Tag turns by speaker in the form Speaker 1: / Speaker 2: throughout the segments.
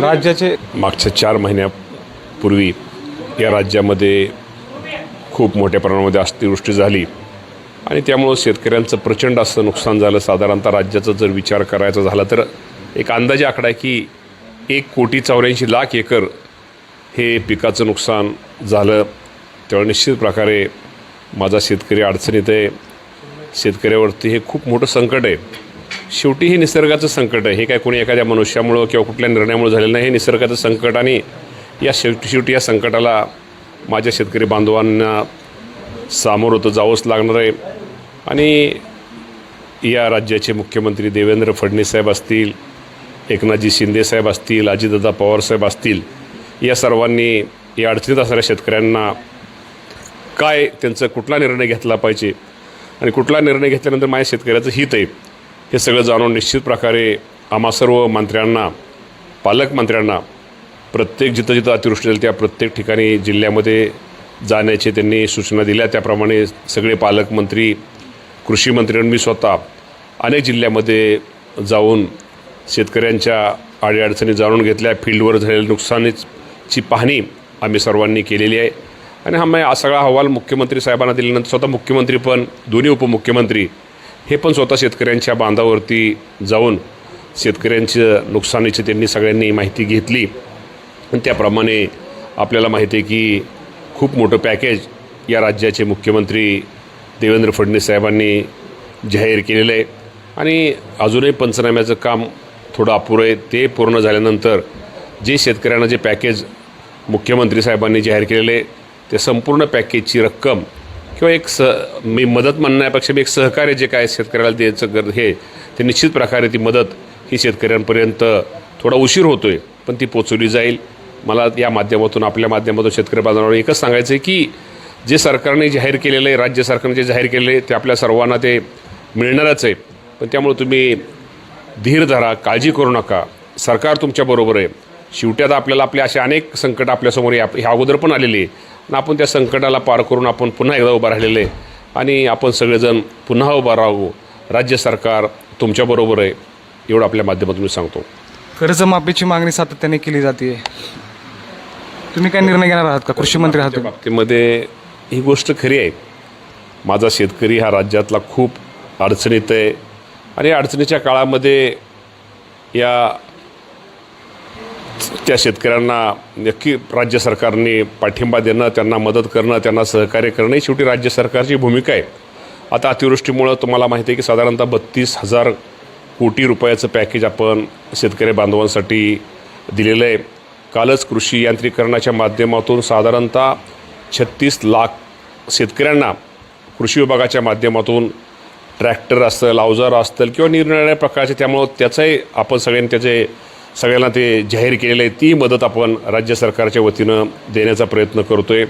Speaker 1: राज्याचे
Speaker 2: मागच्या चार महिन्यापूर्वी या राज्यामध्ये खूप मोठ्या प्रमाणामध्ये अतिवृष्टी झाली. आणि त्यामुळं शेतकऱ्यांचं प्रचंड असं नुकसान झालं. साधारणतः राज्याचा जर विचार करायचा झाला तर एक अंदाजे आकडा आहे की एक कोटी चौऱ्याऐंशी लाख एकर हे पिकाचं नुकसान झालं. तेव्हा निश्चित प्रकारे माझा शेतकरी अडचणीत आहे. शेतकऱ्यावरती हे खूप मोठं संकट आहे. शेवटी हे निसर्गाचं संकट आहे. हे काय कोणी एखाद्या मनुष्यामुळं किंवा कुठल्या निर्णयामुळे झालेलं नाही. हे निसर्गाचं संकट आणि या शेवटी शेवटी या संकटाला माझ्या शेतकरी बांधवांना सामोरं होतं जावंच लागणार आहे. आणि या राज्याचे मुख्यमंत्री देवेंद्र फडणवीस साहेब असतील एकनाथजी शिंदे साहेब असतील अजितदादा पवार साहेब असतील या सर्वांनी या अडचणीत असणाऱ्या शेतकऱ्यांना काय त्यांचा कुठला निर्णय घेतला पाहिजे? आणि कुठला निर्णय घेतल्यानंतर माझ्या शेतकऱ्याचं हित आहे? हे सगळं जाणून निश्चित प्रकारे आम्हा सर्व मंत्र्यांना पालकमंत्र्यांना प्रत्येक जिथं जिथं अतिवृष्टी झाली त्या प्रत्येक ठिकाणी जिल्ह्यामध्ये जाण्याचे त्यांनी सूचना दिल्या. त्याप्रमाणे सगळे पालकमंत्री कृषी मंत्री आणि मी स्वतः अनेक जिल्ह्यामध्ये जाऊन शेतकऱ्यांच्या अडीअडचणी जाणून घेतल्या. फील्डवर झालेल्या नुकसानीची पाहणी आम्ही सर्वांनी केलेली आहे. आणि हा मी हा सगळा अहवाल मुख्यमंत्री साहेबांना दिल्यानंतर स्वतः मुख्यमंत्री पण दोन्ही उपमुख्यमंत्री हे पण स्वतः शेतकऱ्यांच्या बांधावरती जाऊन शेतकऱ्यांच्या नुकसानीची त्यांनी सगळ्यांनी माहिती घेतली. आणि त्याप्रमाणे आपल्याला माहिती आहे की खूप मोठं पॅकेज या राज्याचे मुख्यमंत्री देवेंद्र फडणवीस साहेबांनी जाहीर केलेलं आहे. आणि अजूनही पंचनाम्याचं काम थोडं अपुरं आहे. ते पूर्ण झाल्यानंतर जे शेतकऱ्यांना जे पॅकेज मुख्यमंत्री साहेबांनी जाहीर केलेलं आहे ते संपूर्ण पॅकेजची रक्कम किंवा एक स मी मदत म्हणण्यापेक्षा मी एक सहकार्य जे काय शेतकऱ्याला द्यायचं गर हे ते निश्चित प्रकारे ती मदत ही शेतकऱ्यांपर्यंत थोडा उशीर होतो आहे पण ती पोचवली जाईल. मला या माध्यमातून आपल्या माध्यमातून शेतकरी बाजारावर एकच सांगायचं आहे की जे सरकारने जाहीर केलेलं आहे राज्य सरकारने जे जाहीर केलेलं आहे ते आपल्या सर्वांना ते मिळणारच आहे. पण त्यामुळे तुम्ही धीर धरा काळजी करू नका. सरकार तुमच्याबरोबर आहे. शेवट्यात आपल्याला आपले असे अनेक संकट आपल्यासमोर या ह्या अगोदर पण आलेली आहे. आणि आपण त्या संकटाला पार करून आपण पुन्हा एकदा उभा राहिलेले आहे आणि आपण सगळेजण पुन्हा उभा राहू. राज्य सरकार तुमच्याबरोबर आहे एवढं आपल्या माध्यमातून मी सांगतो.
Speaker 1: कर्जमाफीची मागणी सातत्याने केली जाते तुम्ही काय निर्णय घेणार आहात का? कृषी मंत्री आहात?
Speaker 2: बाबतीमध्ये ही गोष्ट खरी आहे. माझा शेतकरी हा राज्यातला खूप अडचणीत आहे आणि अडचणीच्या काळामध्ये या त्या शेतकऱ्यांना नक्की राज्य सरकारने पाठिंबा देणं त्यांना मदत करणं त्यांना सहकार्य करणं ही शेवटी राज्य सरकारची भूमिका आहे. आता अतिवृष्टीमुळं तुम्हाला माहिती आहे की साधारणतः बत्तीस हजार कोटी रुपयाचं पॅकेज आपण शेतकरी बांधवांसाठी दिलेलं आहे. कालच कृषी यांत्रिकरणाच्या माध्यमातून साधारणतः छत्तीस लाख शेतकऱ्यांना कृषी विभागाच्या माध्यमातून ट्रॅक्टर असतील लावजार असतील किंवा निरनिराळ्या प्रकारचे त्यामुळं त्याचाही आपण सगळ्यांनी त्याचे सगळ्यांना ते जाहीर केलेलं आहे. ती मदत आपण राज्य सरकारच्या वतीनं देण्याचा प्रयत्न करतो आहे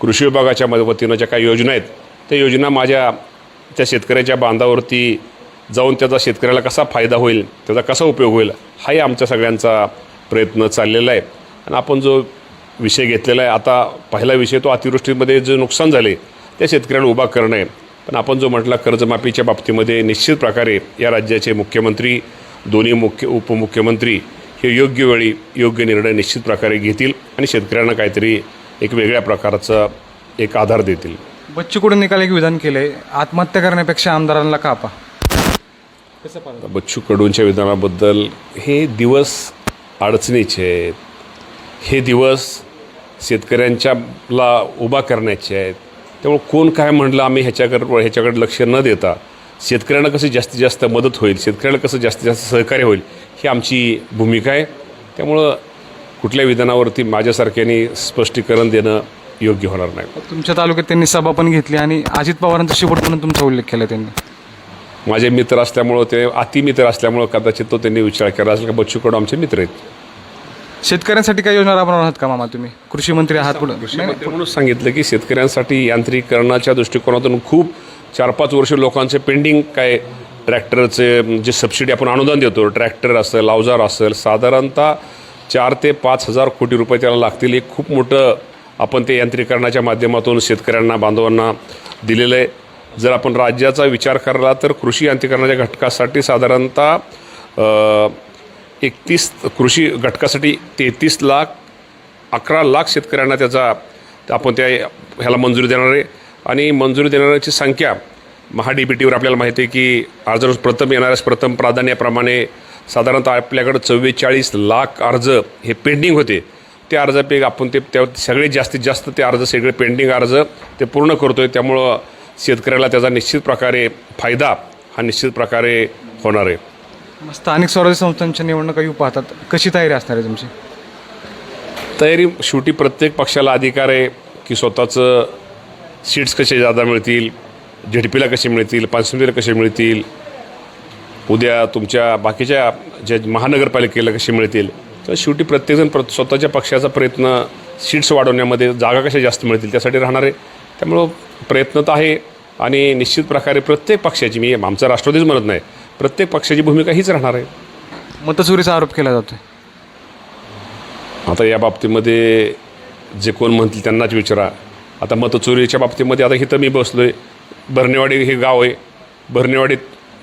Speaker 2: कृषी विभागाच्या मद वतीनं ज्या काही योजना आहेत त्या योजना माझ्या त्या शेतकऱ्याच्या बांधावरती जाऊन त्याचा शेतकऱ्याला कसा फायदा होईल त्याचा कसा उपयोग होईल हाही आमच्या सगळ्यांचा प्रयत्न चाललेला आहे. आणि आपण जो विषय घेतलेला आहे आता पहिला विषय तो अतिवृष्टीमध्ये जे नुकसान झाले त्या शेतकऱ्याला उभा करणं आहे. पण आपण जो म्हटला कर्जमाफीच्या बाबतीमध्ये निश्चित प्रकारे या राज्याचे मुख्यमंत्री दोन्ही मुख्य उपमुख्यमंत्री हे योग्य वेळी योग्य निर्णय निश्चित प्रकारे घेतील आणि शेतकऱ्यांना काहीतरी एक वेगळ्या प्रकारचा एक आधार देतील.
Speaker 1: बच्चू कडून निकाल एक विधान केलंय? आत्महत्या करण्यापेक्षा आमदारांना कापा
Speaker 2: बच्चू कडूंच्या विधानाबद्दल हे दिवस अडचणीचे आहेत. हे दिवस शेतकऱ्यांच्याला उभा करण्याचे आहेत. त्यामुळे कोण काय म्हणलं आम्ही ह्याच्याकडे ह्याच्याकडे लक्ष न देता शेतकऱ्यांना कसं जास्तीत जास्त मदत होईल शेतकऱ्याला कसं जास्तीत जास्त सहकार्य होईल ही आमची भूमिका आहे. त्यामुळं कुठल्या विधानावरती माझ्यासारख्याने स्पष्टीकरण देणं योग्य होणार नाही.
Speaker 1: तुमच्या तालुक्यात त्यांनी सभा पण घेतली आणि अजित पवारांचा शेवट म्हणून तुमचा उल्लेख केला त्यांनी.
Speaker 2: माझे मित्र असल्यामुळं ते अतिमित्र असल्यामुळं कदाचित तो त्यांनी विचार केला असेल का बच्चू कडू आमचे मित्र आहेत.
Speaker 1: शेतकऱ्यांसाठी काही योजना राबवणार आहात का मामा तुम्ही? कृषी मंत्री आहात पुढे
Speaker 2: म्हणूनच सांगितलं की शेतकऱ्यांसाठी यांत्रिकरणाच्या दृष्टिकोनातून खूप चार पाच वर्ष लोकांचे पेंडिंग काय ट्रॅक्टरचे जे सबसिडी आपण अनुदान देतो ट्रॅक्टर असेल अवजार असेल साधारणतः चार ते पाच हजार कोटी रुपये त्याला लागतील. एक खूप मोठं आपण ते यांत्रिकरणाच्या माध्यमातून शेतकऱ्यांना बांधवांना दिलेलं आहे जर आपण राज्याचा विचार करला तर कृषी यांत्रिकरणाच्या घटकासाठी साधारणतः एकतीस कृषी घटकासाठी तेहतीस लाख अकरा लाख शेतकऱ्यांना त्याचा आपण त्या ह्याला मंजुरी देणार आहे. आणि मंजुरी देणाऱ्याची संख्या महा डी बी टीवर आपल्याला माहिती आहे की अर्ज प्रथम येणाऱ्यास प्रथम प्राधान्याप्रमाणे साधारणतः आपल्याकडं चव्वेचाळीस लाख अर्ज हे पेंडिंग होते. ते अर्जापैकी आपण ते त्या सगळे जास्तीत जास्त ते अर्ज सगळे पेंडिंग अर्ज ते पूर्ण करतो आहे त्यामुळं शेतकऱ्याला त्याचा निश्चित प्रकारे फायदा हा निश्चित प्रकारे होणार आहे.
Speaker 1: स्थानिक स्वराज्य संस्थांच्या निवडणुका येऊ पाहतात. कशी तयारी असणार आहे तुमची?
Speaker 2: तयारी शेवटी प्रत्येक पक्षाला अधिकार आहे की स्वतःचं सीट्स कसे जादा मिळतील झेडपीला कसे मिळतील? पंचमीला कसे मिळतील? उद्या तुमच्या बाकीच्या ज्या महानगरपालिकेला कसे मिळतील? तर शेवटी प्रत्येकजण प्र स्वतःच्या पक्षाचा प्रयत्न सीट्स वाढवण्यामध्ये जागा कशा जास्त मिळतील त्यासाठी राहणार आहे. त्यामुळं प्रयत्न तर आहे आणि निश्चित प्रकारे प्रत्येक पक्षाची मी आमचा राष्ट्रवादीच म्हणत नाही प्रत्येक पक्षाची भूमिका हीच राहणार आहे.
Speaker 1: मतचोरीचा आरोप केला जातोय.
Speaker 2: आता या बाबतीमध्ये जे कोण म्हणतील त्यांनाच विचारा. आता मतचोरीच्या बाबतीमध्ये आता इथं मी बसलो आहे भरणेवाडी हे गाव आहे. भरणेवाडीत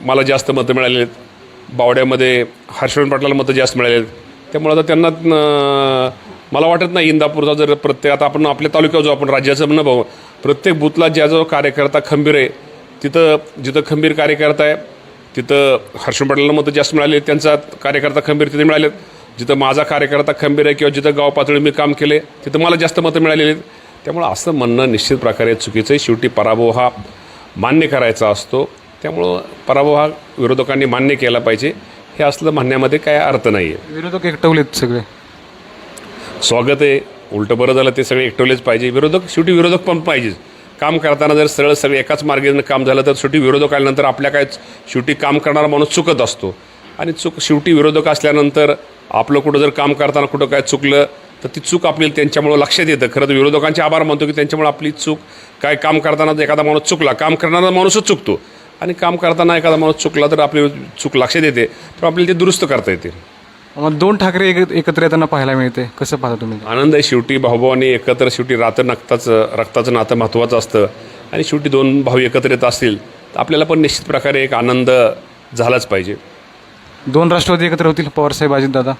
Speaker 2: मला जास्त मतं मिळाले आहेत. बावड्यामध्ये हर्षवर्धन पाटलाला मतं जास्त मिळाले आहेत. त्यामुळे आता त्यांना मला वाटत नाही इंदापूरचा जर प्रत्येक आता आपण आपल्या तालुक्यावर जो आपण राज्याचं न भाऊ प्रत्येक बूथला ज्या जो कार्यकर्ता खंबीर आहे तिथं जिथं खंबीर कार्यकर्ता आहे तिथं हर्षवर्धन पाटलांना मतं जास्त मिळाले त्यांचा कार्यकर्ता खंबीर तिथे मिळालेत जिथं माझा कार्यकर्ता खंबीर आहे किंवा जिथं गाव पातळी मी काम केले तिथं मला जास्त मतं मिळालेली आहेत. त्यामुळं असं म्हणणं निश्चित प्रकारे चुकीचं आहे. शेवटी पराभव हा मान्य करायचा असतो. त्यामुळं पराभव हा विरोधकांनी मान्य केला पाहिजे. हे असलं म्हणण्यामध्ये काय अर्थ नाही आहे
Speaker 1: विरोधक एकटवलेत सगळे.
Speaker 2: स्वागत आहे. उलटं बरं झालं ते सगळे एकटवलेच पाहिजे. विरोधक शेवटी विरोधक पण पाहिजेच. काम करताना जर सरळ सगळे एकाच मार्गाने काम झालं तर शेवटी विरोधक आल्यानंतर आपल्या काय शेवटी काम करणारा माणूस चुकत असतो. आणि चूक शेवटी विरोधक असल्यानंतर आपलं कुठं जर काम करताना कुठं काय चुकलं तर ती चूक आपल्याला त्यांच्यामुळं लक्षात येतं. खरं तर विरोधकांचे आभार मानतो की त्यांच्यामुळे आपली चूक काय काम करताना जर एखादा माणूस चुकला काम करणारा माणूसच चुकतो. आणि काम करताना एखादा माणूस चुकला तर आपली चूक लक्षात येते तर आपल्याला ते दुरुस्त करता येते.
Speaker 1: मग दोन ठाकरे एक एकत्र येताना पाहायला मिळते. कसं पाहता तुम्ही?
Speaker 2: आनंद आहे शेवटी भाऊभावानी एकत्र शेवटी रातं नक्ताचं रक्ताचं नातं महत्त्वाचं असतं. आणि शेवटी दोन भाऊ एकत्र येत असतील तर आपल्याला पण निश्चित प्रकारे एक आनंद झालाच पाहिजे.
Speaker 1: दोन राष्ट्रवादी एकत्र होतील पवारसाहेब अजितदादा?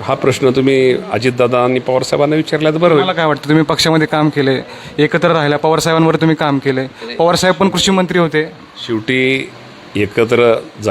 Speaker 2: हा प्रश्न तुम्ही अजितदादा आणि पवारसाहेबांना विचारला तर बरं होईल.
Speaker 1: मला काय वाटतं? तुम्ही पक्षामध्ये काम केले एकत्र राहिला पवारसाहेबांवर तुम्ही काम केले. पवारसाहेब पण कृषी मंत्री होते.
Speaker 2: शेवटी एकत्र झाले